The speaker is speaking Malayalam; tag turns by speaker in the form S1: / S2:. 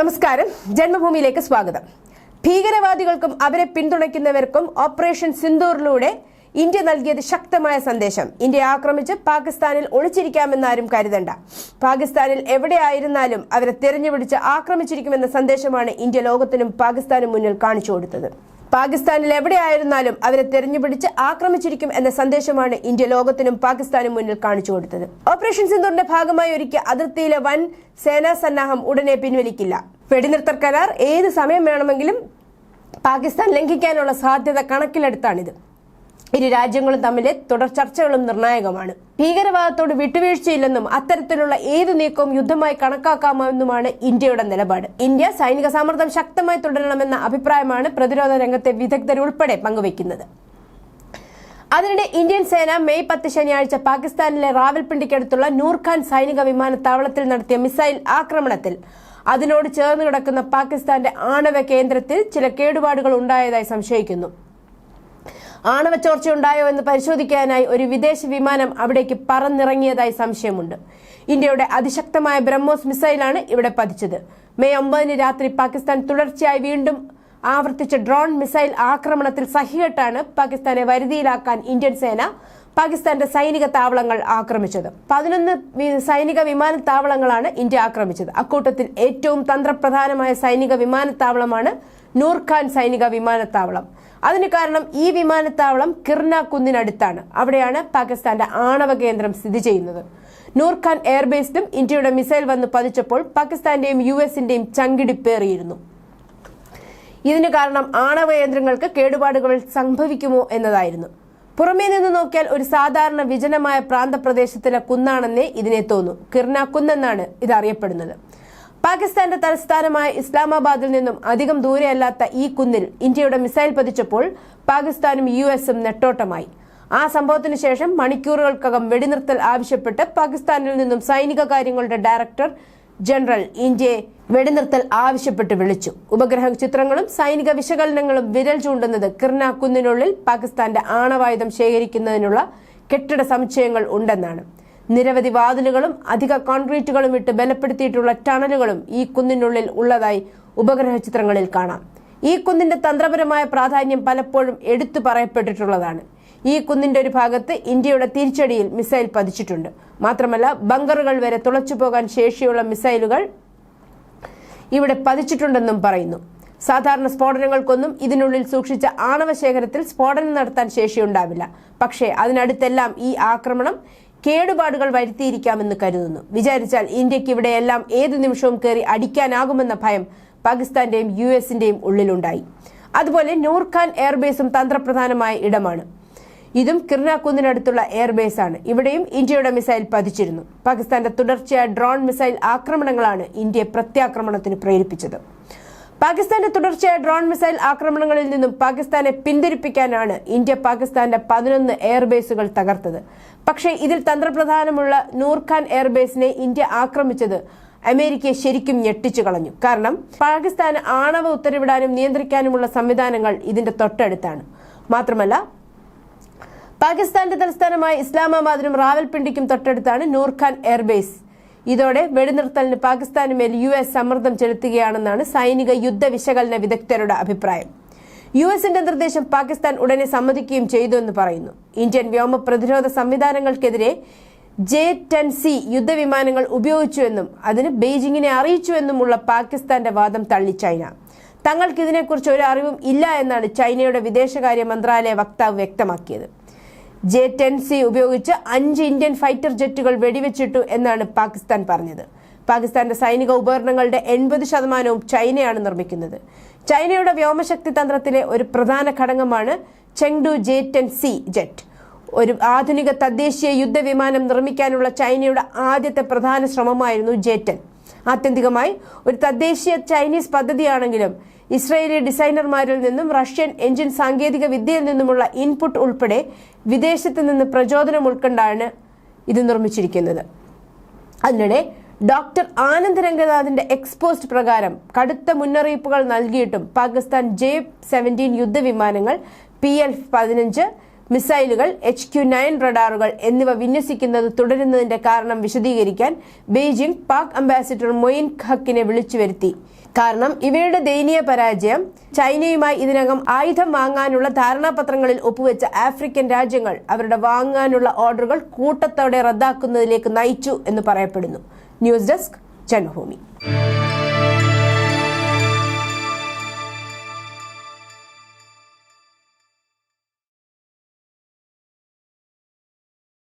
S1: നമസ്കാരം. ജന്മഭൂമിയിലേക്ക് സ്വാഗതം. ഭീകരവാദികൾക്കും അവരെ പിന്തുണയ്ക്കുന്നവർക്കും ഓപ്പറേഷൻ സിന്ദൂറിലൂടെ ഇന്ത്യ നൽകിയത് ശക്തമായ സന്ദേശം. ഇന്ത്യ ആക്രമിച്ച് പാകിസ്ഥാനിൽ ഒളിച്ചിരിക്കാമെന്നാരും കരുതണ്ട. പാകിസ്ഥാനിൽ എവിടെയായിരുന്നാലും അവരെ തിരഞ്ഞുപിടിച്ച് ആക്രമിച്ചിരിക്കുമെന്ന സന്ദേശമാണ് ഇന്ത്യ ലോകത്തിനും പാകിസ്ഥാനും മുന്നിൽ കാണിച്ചു കൊടുത്തത്. പാകിസ്ഥാനിൽ എവിടെയായിരുന്നാലും അവരെ തെരഞ്ഞുപിടിച്ച് ആക്രമിച്ചിരിക്കും എന്ന സന്ദേശമാണ് ഇന്ത്യ ലോകത്തിനും പാകിസ്ഥാനും മുന്നിൽ കാണിച്ചു കൊടുത്തത്. ഓപ്പറേഷൻ സിന്ദൂറിന്റെ ഭാഗമായി ഒരുക്കിയ അതിർത്തിയിലെ വൻ സേനാ സന്നാഹം ഉടനെ പിൻവലിക്കില്ല. വെടിനിർത്തൽ കരാർ ഏത് സമയം വേണമെങ്കിലും പാകിസ്ഥാൻ ലംഘിക്കാനുള്ള സാധ്യത കണക്കിലെടുത്താണിത്. ഇരു രാജ്യങ്ങളും തമ്മിലെ തുടർ ചർച്ചകളും നിർണായകമാണ്. ഭീകരവാദത്തോട് വിട്ടുവീഴ്ചയില്ലെന്നും അത്തരത്തിലുള്ള ഏത് നീക്കവും യുദ്ധമായി കണക്കാക്കാമെന്നുമാണ് ഇന്ത്യയുടെ നിലപാട്. ഇന്ത്യ സൈനിക സമ്മർദ്ദം ശക്തമായി തുടരണമെന്ന അഭിപ്രായമാണ് പ്രതിരോധ രംഗത്തെ വിദഗ്ധരുൾപ്പെടെ പങ്കുവയ്ക്കുന്നത്. അതിനിടെ ഇന്ത്യൻ സേന മെയ് പത്ത് ശനിയാഴ്ച പാകിസ്ഥാനിലെ റാവൽപിണ്ടിക്കടുത്തുള്ള നൂർഖാൻ സൈനിക വിമാനത്താവളത്തിൽ നടത്തിയ മിസൈൽ ആക്രമണത്തിൽ അതിനോട് ചേർന്ന് കിടക്കുന്ന പാകിസ്ഥാന്റെ ആണവ കേന്ദ്രത്തിൽ ചില കേടുപാടുകൾ ഉണ്ടായതായി സംശയിക്കുന്നു. ആണവ ചോർച്ചയുണ്ടായോ എന്ന് പരിശോധിക്കാനായി ഒരു വിദേശ വിമാനം അവിടേക്ക് പറന്നിറങ്ങിയതായി സംശയമുണ്ട്. ഇന്ത്യയുടെ അതിശക്തമായ ബ്രഹ്മോസ് മിസൈലാണ് ഇവിടെ പതിച്ചത്. മെയ് ഒമ്പതിന് രാത്രി പാകിസ്ഥാൻ തുടർച്ചയായി വീണ്ടും ആവർത്തിച്ച ഡ്രോൺ മിസൈൽ ആക്രമണത്തിൽ സഹികെട്ടാണ് പാകിസ്ഥാനെ വരുതിയിലാക്കാൻ ഇന്ത്യൻ സേന പാകിസ്ഥാന്റെ സൈനിക താവളങ്ങൾ ആക്രമിച്ചത്. പതിനൊന്ന് സൈനിക വിമാനത്താവളങ്ങളാണ് ഇന്ത്യ ആക്രമിച്ചത്. അക്കൂട്ടത്തിൽ ഏറ്റവും തന്ത്രപ്രധാനമായ സൈനിക വിമാനത്താവളമാണ് നൂർഖാൻ സൈനിക വിമാനത്താവളം അതിന് കാരണം ഈ വിമാനത്താവളം കിർന കുന്നിനടുത്താണ് അവിടെയാണ് പാകിസ്ഥാന്റെ ആണവ കേന്ദ്രം സ്ഥിതി ചെയ്യുന്നത്. നൂർഖാൻ എയർബേസിലും ഇന്ത്യയുടെ മിസൈൽ വന്ന് പതിച്ചപ്പോൾ പാകിസ്ഥാന്റെയും യു എസിന്റെയും ചങ്കിടിപ്പേറിയിരുന്നു. ഇതിന് കാരണം ആണവ കേന്ദ്രങ്ങൾക്ക് കേടുപാടുകൾ സംഭവിക്കുമോ എന്നതായിരുന്നു. പുറമേ നിന്ന് നോക്കിയാൽ ഒരു സാധാരണ വിജനമായ പ്രാന്തപ്രദേശത്തിലെ കുന്നാണെന്നേ ഇതിനെ തോന്നൂ. കിർണ കുന്നെന്നാണ് ഇത് അറിയപ്പെടുന്നത് പാകിസ്ഥാന്റെ തലസ്ഥാനമായ ഇസ്ലാമാബാദിൽ നിന്നും അധികം ദൂരെയല്ലാത്ത ഈ കുന്നിൽ ഇന്ത്യയുടെ മിസൈൽ പതിച്ചപ്പോൾ പാകിസ്ഥാനും യു എസും നെട്ടോട്ടമായി. ആ സംഭവത്തിന് ശേഷം മണിക്കൂറുകൾക്കകം വെടിനിർത്തൽ ആവശ്യപ്പെട്ട് പാകിസ്ഥാനിൽ നിന്നും സൈനിക കാര്യങ്ങളുടെ ഡയറക്ടർ ജനറൽ ഇന്ത്യയെ വെടിനിർത്തൽ ആവശ്യപ്പെട്ട് വിളിച്ചു. ഉപഗ്രഹ ചിത്രങ്ങളും സൈനിക വിശകലനങ്ങളും വിരൽ ചൂണ്ടുന്നത് കിർണ കുന്നിനുള്ളിൽ പാകിസ്ഥാന്റെ ആണവായുധം ശേഖരിക്കുന്നതിനുള്ള കെട്ടിട സമുച്ചയങ്ങൾ ഉണ്ടെന്നാണ്. നിരവധി വാതിലുകളും അധിക കോൺക്രീറ്റുകളും ഇട്ട് ബലപ്പെടുത്തിയിട്ടുള്ള ടണലുകളും ഈ കുന്നിനുള്ളിൽ ഉള്ളതായി ഉപഗ്രഹ ചിത്രങ്ങളിൽ കാണാം. ഈ കുന്നിന്റെ തന്ത്രപരമായ പ്രാധാന്യം പലപ്പോഴും എടുത്തു പറയപ്പെട്ടിട്ടുള്ളതാണ്. ഈ കുന്നിന്റെ ഒരു ഭാഗത്ത് ഇന്ത്യയുടെ തിരിച്ചടിയിൽ മിസൈൽ പതിച്ചിട്ടുണ്ട്. മാത്രമല്ല ബങ്കറുകൾ വരെ തുളച്ചുപോകാൻ ശേഷിയുള്ള മിസൈലുകൾ ഇവിടെ പതിച്ചിട്ടുണ്ടെന്നും പറയുന്നു. സാധാരണ സ്ഫോടനങ്ങൾക്കൊന്നും ഇതിനുള്ളിൽ സൂക്ഷിച്ച ആണവ ശേഖരത്തിൽ സ്ഫോടനം നടത്താൻ ശേഷിയുണ്ടാവില്ല പക്ഷേ അതിനടുത്തെല്ലാം ഈ ആക്രമണം കേടുപാടുകൾ വരുത്തിയിരിക്കാമെന്ന് കരുതുന്നു. വിചാരിച്ചാൽ ഇന്ത്യയ്ക്ക് ഇവിടെയെല്ലാം ഏത് നിമിഷവും കയറി അടിക്കാനാകുമെന്ന ഭയം പാകിസ്ഥാന്റെയും യു എസിന്റെയും ഉള്ളിലുണ്ടായി. അതുപോലെ നൂർഖാൻ എയർബേസും തന്ത്രപ്രധാനമായ ഇടമാണ്. ഇതും കിർണാക്കുന്നിനടുത്തുള്ള എയർബേസ് ആണ് ഇവിടെയും ഇന്ത്യയുടെ മിസൈൽ പതിച്ചിരുന്നു. പാകിസ്ഥാന്റെ തുടർച്ചയായ ഡ്രോൺ മിസൈൽ ആക്രമണങ്ങളാണ് ഇന്ത്യയെ പ്രത്യാക്രമണത്തിന് പ്രേരിപ്പിച്ചത്. പാകിസ്ഥാന്റെ തുടർച്ചയായ ഡ്രോൺ മിസൈൽ ആക്രമണങ്ങളിൽ നിന്നും പാകിസ്ഥാനെ പിന്തിരിപ്പിക്കാനാണ് ഇന്ത്യ പാകിസ്ഥാന്റെ പതിനൊന്ന് എയർബേസുകൾ തകർത്തത്. പക്ഷേ ഇതിൽ തന്ത്രപ്രധാനമുള്ള നൂർഖാൻ എയർബേസിനെ ഇന്ത്യ ആക്രമിച്ചത് അമേരിക്കയെ ശരിക്കും ഞെട്ടിച്ചു കളഞ്ഞു. കാരണം പാകിസ്ഥാന് ആണവ ഉത്തരവിടാനും നിയന്ത്രിക്കാനുമുള്ള സംവിധാനങ്ങൾ ഇതിന്റെ തൊട്ടടുത്താണ്. മാത്രമല്ല പാകിസ്ഥാന്റെ തലസ്ഥാനമായ ഇസ്ലാമാബാദിനും റാവൽപിണ്ടിക്കും തൊട്ടടുത്താണ് നൂർഖാൻ എയർബേസ്. ഇതോടെ വെടിനിർത്തലിന് പാകിസ്ഥാന് മേൽ യു എസ് സമ്മർദ്ദം ചെലുത്തുകയാണെന്നാണ് സൈനിക യുദ്ധ വിശകലന വിദഗ്ധരുടെ അഭിപ്രായം. യു എസിന്റെ നിർദ്ദേശം പാകിസ്ഥാൻ ഉടനെ സമ്മതിക്കുകയും ചെയ്തു എന്ന് പറയുന്നു. ഇന്ത്യൻ വ്യോമ പ്രതിരോധ സംവിധാനങ്ങൾക്കെതിരെ ജെ ടെൻ സി യുദ്ധവിമാനങ്ങൾ ഉപയോഗിച്ചുവെന്നും അതിന് ബെയ്ജിങ്ങിനെ അറിയിച്ചുവെന്നുമുള്ള പാകിസ്ഥാന്റെ വാദം തള്ളി ചൈന. തങ്ങൾക്ക് ഇതിനെക്കുറിച്ച് ഒരു അറിവും ഇല്ല എന്നാണ് ചൈനയുടെ വിദേശകാര്യ മന്ത്രാലയ വക്താവ് വ്യക്തമാക്കിയത്. ജെ ടെൻ സി ഉപയോഗിച്ച് അഞ്ച് ഇന്ത്യൻ ഫൈറ്റർ ജെറ്റുകൾ വെടിവെച്ചിട്ടു എന്നാണ് പാകിസ്ഥാൻ പറഞ്ഞത്. പാകിസ്ഥാന്റെ സൈനിക ഉപകരണങ്ങളുടെ എൺപത് ശതമാനവും ചൈനയാണ് നിർമ്മിക്കുന്നത്. ചൈനയുടെ വ്യോമശക്തി തന്ത്രത്തിലെ ഒരു പ്രധാന ഘടകമാണ് Chengdu J ten C jet. ഒരു ആധുനിക തദ്ദേശീയ യുദ്ധവിമാനം നിർമ്മിക്കാനുള്ള ചൈനയുടെ ആദ്യത്തെ പ്രധാന ശ്രമമായിരുന്നു ജെ ടെൻ. ആത്യന്തികമായി ഒരു തദ്ദേശീയ ചൈനീസ് പദ്ധതിയാണെങ്കിലും ഇസ്രയേലി ഡിസൈനർമാരിൽ നിന്നും റഷ്യൻ എഞ്ചിൻ സാങ്കേതിക വിദ്യയിൽ നിന്നുമുള്ള ഇൻപുട്ട് ഉൾപ്പെടെ വിദേശത്ത് നിന്ന് പ്രചോദനം ഉൾക്കൊണ്ടാണ് ഇത് നിർമ്മിച്ചിരിക്കുന്നത്. അതിനിടെ ഡോക്ടർ ആനന്ദ് രംഗനാഥിന്റെ എക്സ്പോസ്റ്റ് പ്രകാരം കടുത്ത മുന്നറിയിപ്പുകൾ നൽകിയിട്ടും പാകിസ്ഥാൻ ജെ സെവന്റീൻ യുദ്ധവിമാനങ്ങൾ പി എൽ പതിനഞ്ച് മിസൈലുകൾ എച്ച് ക്യു നയൻ റഡാറുകൾ എന്നിവ വിന്യസിക്കുന്നത് തുടരുന്നതിന്റെ കാരണം വിശദീകരിക്കാൻ ബെയ്ജിംഗ് പാക് അംബാസിഡർ മൊയിൻ ഖക്കിനെ വിളിച്ചു വരുത്തി. കാരണം ഇവയുടെ ദയനീയ പരാജയം ചൈനയുമായി ഇതിനകം ആയുധം വാങ്ങാനുള്ള ധാരണാപത്രങ്ങളിൽ ഒപ്പുവെച്ച ആഫ്രിക്കൻ രാജ്യങ്ങൾ അവരുടെ വാങ്ങാനുള്ള ഓർഡറുകൾ കൂട്ടത്തോടെ റദ്ദാക്കുന്നതിലേക്ക് നയിച്ചു എന്ന് പറയപ്പെടുന്നു. News desk Janmabhumi